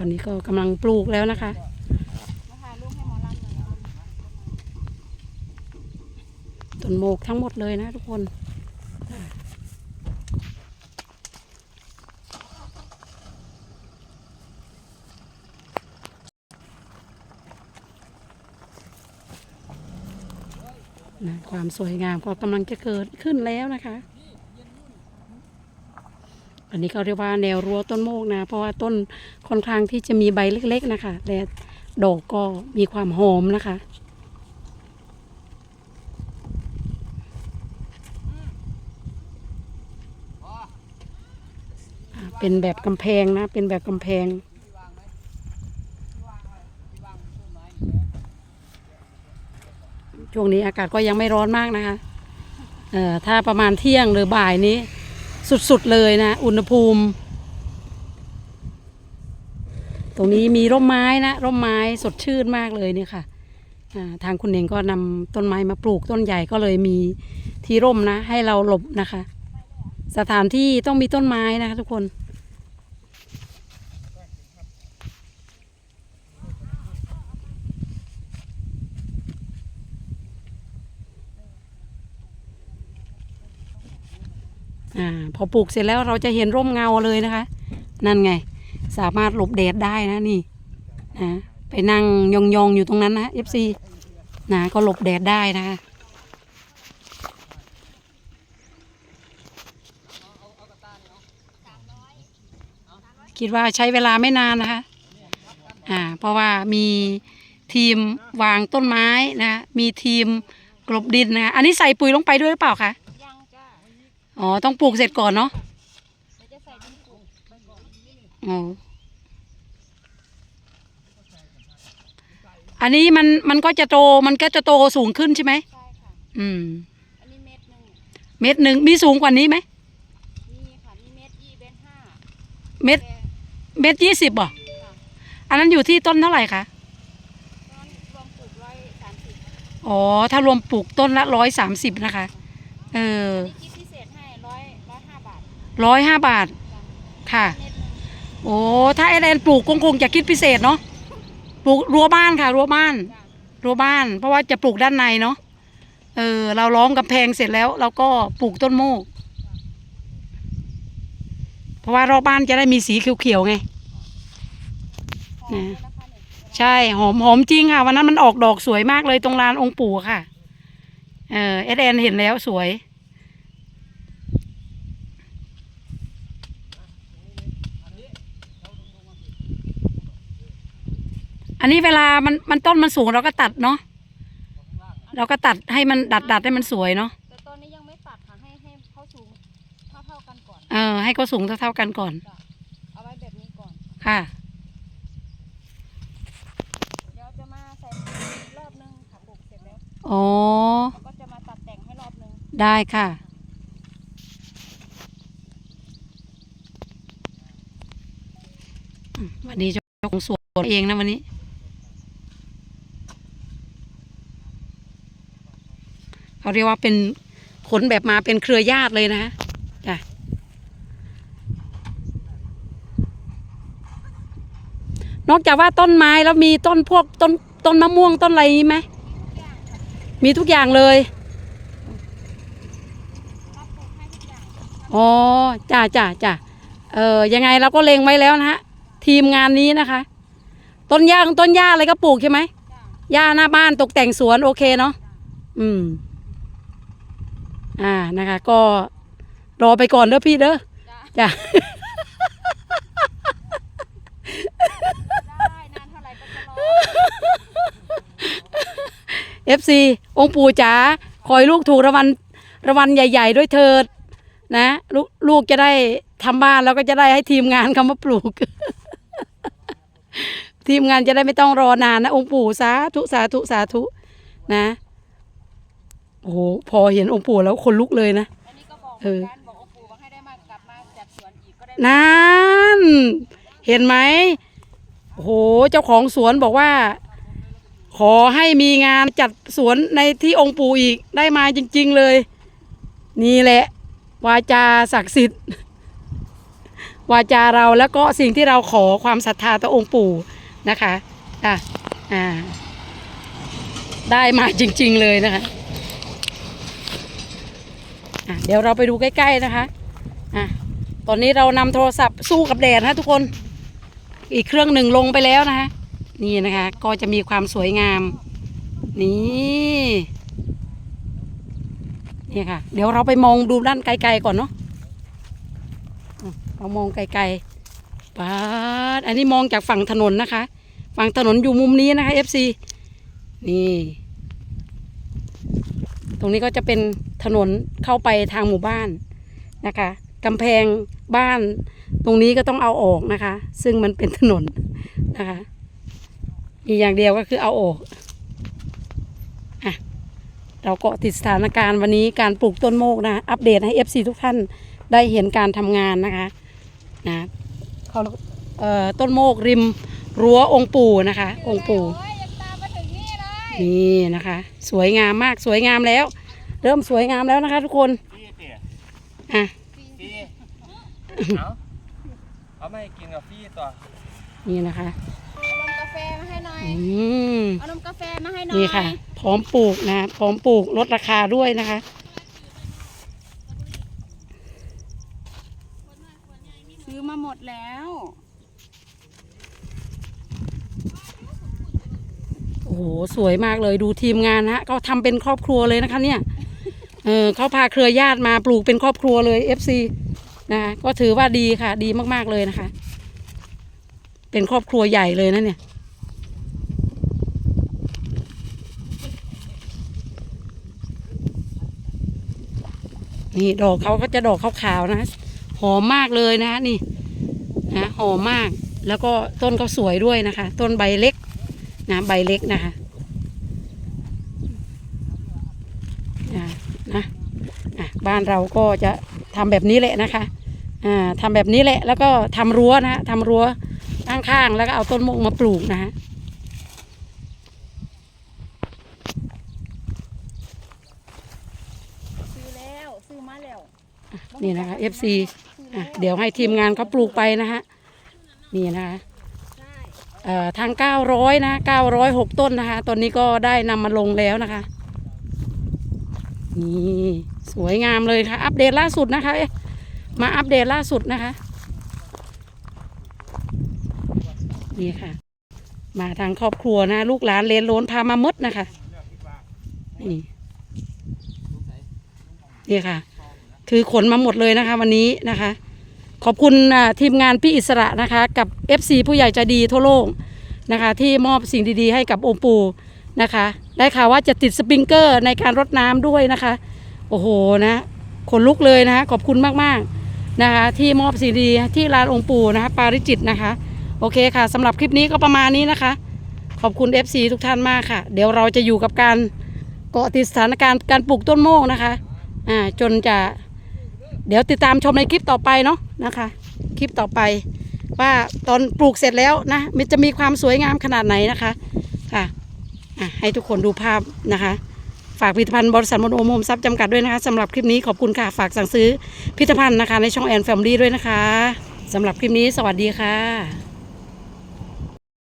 ตอนนี้ก็กำลังปลูกแล้วนะคะมาถ่ายรูปให้หมอลำหน่อยนะต้นโมกทั้งหมดเลยนะทุกคนนะความสวยงามก็กำลังจะเกิดขึ้นแล้วนะคะ อันนี้เขาเรียกว่าแนวรั้วต้นโมกนะ เพราะว่าต้นค่อนข้างที่จะมีใบเล็ก ๆนะคะ และดอกก็มีความหอมนะคะเป็นแบบกำแพงนะ เป็นแบบกำแพง ช่วงนี้อากาศก็ยังไม่ร้อนมากนะคะ เอ่อ ถ้าประมาณเที่ยงหรือบ่ายนี้ สุดๆเลยนะ อุณหภูมิ ตรงนี้มีร่มไม้นะ ร่มไม้สดชื่นมากเลยเนี่ยค่ะทางคุณเองก็นำต้นไม้มาปลูกต้นใหญ่ก็เลยมีที่ร่มนะ ให้เราหลบนะคะ สถานที่ต้องมีต้นไม้นะคะทุกคน อ่าพอปลูกเสร็จแล้วเราจะเห็นร่มเงาเลยนะคะ นั่นไง สามารถหลบแดดได้นะนี่นะไปนั่งยองๆอยู่ตรงนั้นนะ FC นะก็หลบแดดได้นะคะคิดว่าใช้เวลาไม่นานนะคะ อ่า เพราะว่ามีทีมวางต้นไม้นะ มีทีมกลบดินนะ อันนี้ใส่ปุ๋ยลงไปด้วยหรือเปล่าคะ อ๋อ ต้องปลูกเสร็จก่อนเนาะเดี๋ยวจะใส่ดินปลูกไปก่อนอ๋ออันนี้มันมันก็จะโตมันก็จะโตสูงขึ้นใช่ไหมใช่ค่ะ อืม อันนี้เม็ดหนึ่งเม็ดหนึ่งมีสูงกว่านี้ไหมนี่ค่ะนี่เม็ดยี่เม็ดห้าเม็ดแกเม็ดยี่สิบบ่ค่ะอันนั้นอยู่ที่ต้นเท่าไหร่คะตอนรวมปลูกร้อยสามสิบอ๋อถ้ารวมปลูกต้นละร้อยสามสิบนะคะ เออ นี่ ร้อยห้าบาทค่ะ โอ้ถ้าไอแลนปลูกคงคงจะคิดพิเศษเนาะปลูกรั้วบ้านค่ะรั้วบ้านรั้วบ้าน เพราะว่าจะปลูกด้านในเนาะเออเราล้อมกำแพงเสร็จแล้วเราก็ปลูกต้นโมก เพราะว่ารอบบ้านจะได้มีสีเขียวๆไงนะใช่หอมหอมจริงค่ะ วันนั้นมันออกดอกสวยมากเลยตรงลานองค์ปู่ค่ะ เออเอสแอนเห็นแล้วสวย อันนี้เวลามันมันต้นมันสูงเราก็ตัดเนาะเราก็ตัดให้มันดัดดัดให้มันสวยเนาะแต่ตอนนี้ยังไม่ตัดค่ะให้ให้เขาสูงเท่าเท่าๆกันก่อนเออให้เขาสูงเท่าๆกันก่อนจ้ะเอาไว้แบบนี้ก่อนค่ะเดี๋ยวจะมาใส่อีกรอบนึงค่ะปลูกเสร็จแล้วอ๋อแล้วก็จะมาตัดแต่งให้รอบนึงได้ค่ะอืมวันนี้เจ้าของสวนเองนะวันนี้ เขาเรียกว่าเป็นขนแบบมาเป็นเครือญาติเลยนะจ้ะนอกจากว่าต้นไม้แล้วมีต้นพวกต้นต้นมะม่วงต้นอะไรนี้ไหมมีทุกอย่างเลยอ๋อจ้าจ้าจ้าเออยังไงเราก็เลงไว้แล้วนะฮะทีมงานนี้นะคะ ต้นหญ้าต้นหญ้าอะไรก็ปลูกใช่ไหมหญ้าหน้าบ้านตกแต่งสวนโอเคเนาะอืม อ่านะคะ ก็รอไปก่อนเด้อพี่เด้อจ้ะจ้าได้นานเท่าไหร่ก็จะรอเอฟซีองค์ปู่จ๋าคอยลูกถูกรางวัลรางวัลใหญ่ ๆ ด้วยเถิด นะลูกลูกจะได้ทำบ้านแล้วก็จะได้ให้ทีมงานเขามาปลูก ทีมงานจะได้ไม่ต้องรอนานนะ องค์ปู่สาธุสาธุสาธุนะโอ้โหพอเห็นองค์ปู่แล้วคนลุกเลยนะ อันนี้ก็บอกเหเอมืออนกันบอกองค์ปู่บอกให้ได้มากลับมาจัดสวนอีกก็ได้นั่น เห็นไหมโอ้โหเจ้าของสวนบอกว่า ขอให้มีงานจัดสวนในที่องค์ปู่อีกได้มาจริง ๆเลย นี่แหละ วาจาศักดิ์สิทธิ์ วาจาเราแล้วก็สิ่งที่เราขอความศรัทธาต่อองค์ปู่นะคะอะอ่า ได้มาจริง ๆ เลยนะคะ อะเดี๋ยวเราไปดูใกล้ ๆนะคะอะตอนนี้เรานำโทรศัพท์สู้กับแดดนะทุกคน อีกเครื่องหนึ่งลงไปแล้วนะคะนี่นะคะ ก็จะมีความสวยงาม นี่นี่ค่ะ เดี๋ยวเราไปมองดูด้านไกลๆก่อนเนาะเรามองไกลๆปาดอันนี้มองจากฝั่งถนนนะคะ ฝั่งถนนอยู่มุมนี้นะคะ FC นี่ ตรงนี้ก็จะเป็น ถนนเข้าไปทางหมู่บ้านนะคะกำแพงบ้านตรงนี้ก็ต้องเอาออกนะคะ ซึ่งมันเป็นถนนนะคะมีอย่างเดียวก็คือเอาออกอะเราก็ติดสถานการณ์วันนี้การปลูกต้นโมกนะอัปเดตให้ FC ทุกท่านได้เห็นการทำงานนะคะนะเขาเอ่อต้นโมกริมรั้วองค์ปู่นะคะ องค์ปู่โอ้ยยังตามมาถึงนี่เลยนี่นะคะ สวยงามมากสวยงามแล้ว เริ่มสวยงามแล้วนะคะ ทุกคนพี่เตี๋ยอะพี่เอาเอาไม่กินกับพี่ตัวนี่นะคะเอานมกาแฟมาให้หน่อยอืมเอานมกาแฟมาให้หน่อยนี่ค่ะ พร้อมปลูกนะพร้อมปลูกลดราคาด้วยนะคะซื้อมาหมดแล้วโอ้โหสวยมากเลยดูทีมงานนะก็ทำเป็นครอบครัวเลยนะคะเนี่ย เออเขาพาเครือญาติมาปลูกเป็นครอบครัวเลย FC นะะก็ถือว่าดีค่ะ ดีมากๆเลยนะคะ เป็นครอบครัวใหญ่เลยนะเนี่ยนี่ดอกเขาก็จะดอกขาวๆนะหอมมากเลยนะคะนี่นะหอมมากแล้วก็ต้นก็สวยด้วยนะคะ ต้นใบเล็กนะใบเล็กนะคะอ่า นะอะบ้านเราก็จะทำแบบนี้แหละนะคะอ่าทำแบบนี้แหละแล้วก็ทำรั้วนะทำรั้วข้างๆแล้วก็เอาต้นมกมาปลูกนะฮะซื้อแล้วซื้อมาแล้วนี่นะคะ FC อะเดี๋ยวให้ทีมงานเขาปลูกไปนะฮะนี่นะคะใช่เอ่อทาง 900 นะ 906 ต้นนะคะ ตอนนี้ก็ได้นำมาลงแล้วนะคะ นี่สวยงามเลยค่ะ อัปเดตล่าสุดนะคะ มาอัปเดตล่าสุดนะคะ นี่ค่ะ มาทางครอบครัวนะ ลูกหลานเลนโลนพามามดนะคะ นี่นี่ค่ะ คือขนมาหมดเลยนะคะ วันนี้นะคะ ขอบคุณทีมงานพี่อิสระนะคะ กับ FC ผู้ใหญ่ใจดีทั่วโลกนะคะ ที่มอบสิ่งดีๆ ให้กับองค์ปู่ นะคะ ได้ข่าวว่าจะติดสปริงเกอร์ในการรดน้ำด้วยนะคะ โอ้โหนะขนลุกเลยนะคะขอบคุณมากๆนะคะ ที่มอบสิ่งดีที่ลานองค์ปู่นะคะปาริจิตนะคะ โอเคค่ะสำหรับคลิปนี้ก็ประมาณนี้นะคะ ขอบคุณ FC ทุกท่านมากค่ะ เดี๋ยวเราจะอยู่กับการเกาะติดสถานการณ์การปลูกต้นโมกนะคะอ่าจนจะเดี๋ยวติดตามชมในคลิปต่อไปเนาะนะคะ คลิปต่อไป ว่าตอนปลูกเสร็จแล้วนะมันจะมีความสวยงามขนาดไหนนะคะค่ะ ให้ทุกคนดูภาพนะคะ ฝากผลิตภัณฑ์บริษัทมนโอมโฮมซับจำกัดด้วยนะคะสำหรับคลิปนี้ขอบคุณค่ะ ฝากสั่งซื้อผลิตภัณฑ์นะคะในช่องแอนแฟมิลี่ด้วยนะคะสำหรับคลิปนี้สวัสดีค่ะ